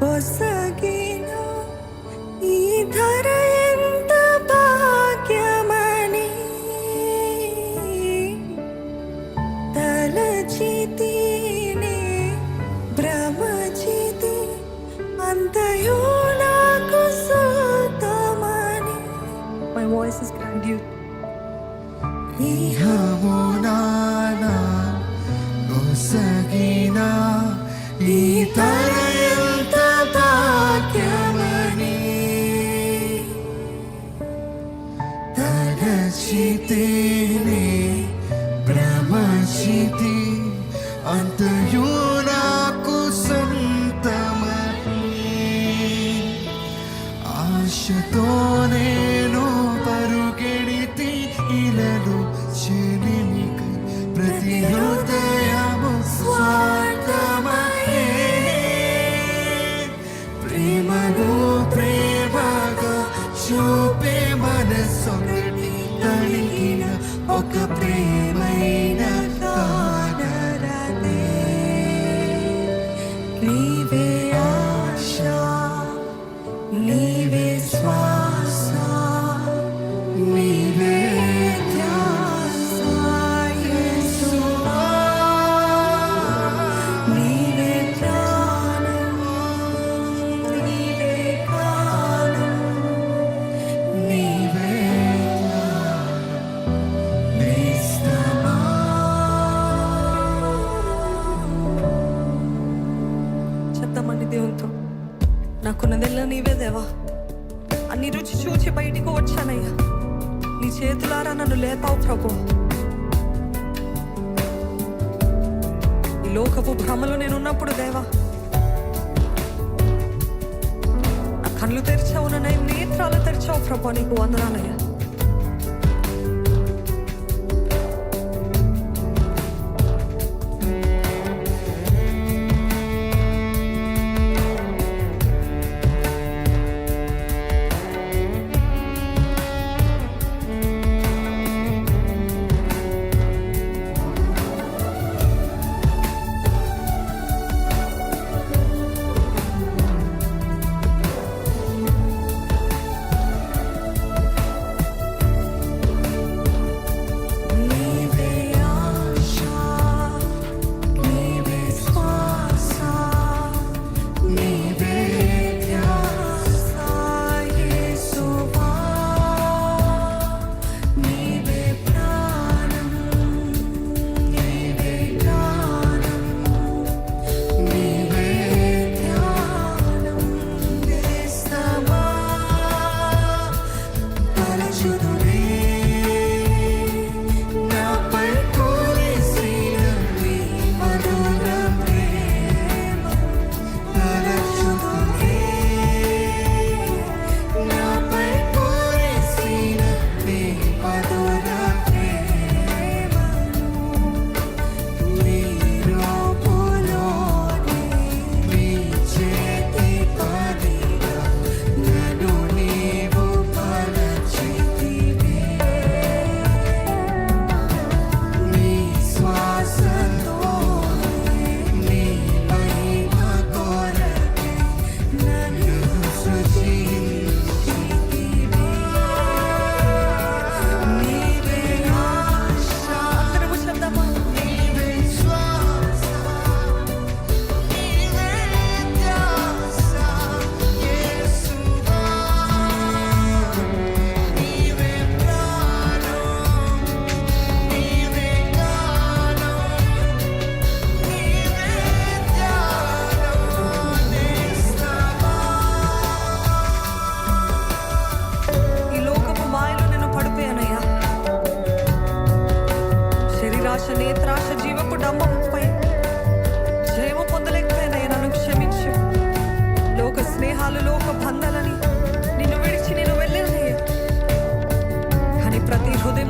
కొసగిన ఈ ధర ఎంత భాగ్యమని? తలచితినే భ్రమచితి అంతయు నాకు సొంతమని. మై వాయిస్ ఇస్ గ్రాండ్యూట్ ఇహమునానా ఈ తరయంత భాగ్యమని. తలచితేనే భ్రమచితి అంతయు నాకు సొంతమని. ఆశతో నేను రుచి చూచి బయటికి వచ్చానయ్యా. నీ చేతులారా నన్ను లేపావు ప్రభు. ఈ లోకపు భ్రమలో నేనున్నప్పుడు దేవా నా కళ్ళు తెరిచావు నన్ను నేత్రాలు తెరిచావు ప్రభు నీకు వందనాలయ్యా.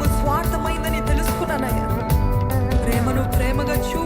ప్రేమ స్వార్థమైందని తెలుసుకున్నానయ్యా. ప్రేమను ప్రేమగా చూ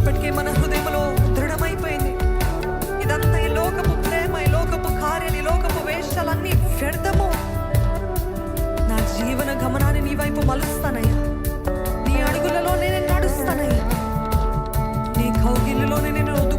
ఇప్పటికే మన హృదయంలో దృఢమైపోయింది. ఇదంతా ఈ లోకపు ప్రేమ ఈ లోకపు కార్యాలు ఈ లోకపు వేషాలన్నీ వ్యర్థము. నా జీవన గమనాన్ని నీ వైపు మలుస్తానయ్యా. నీ అడుగులలో నేను నడుస్తానయ్యా. నీ కౌగిలిలోనే నేను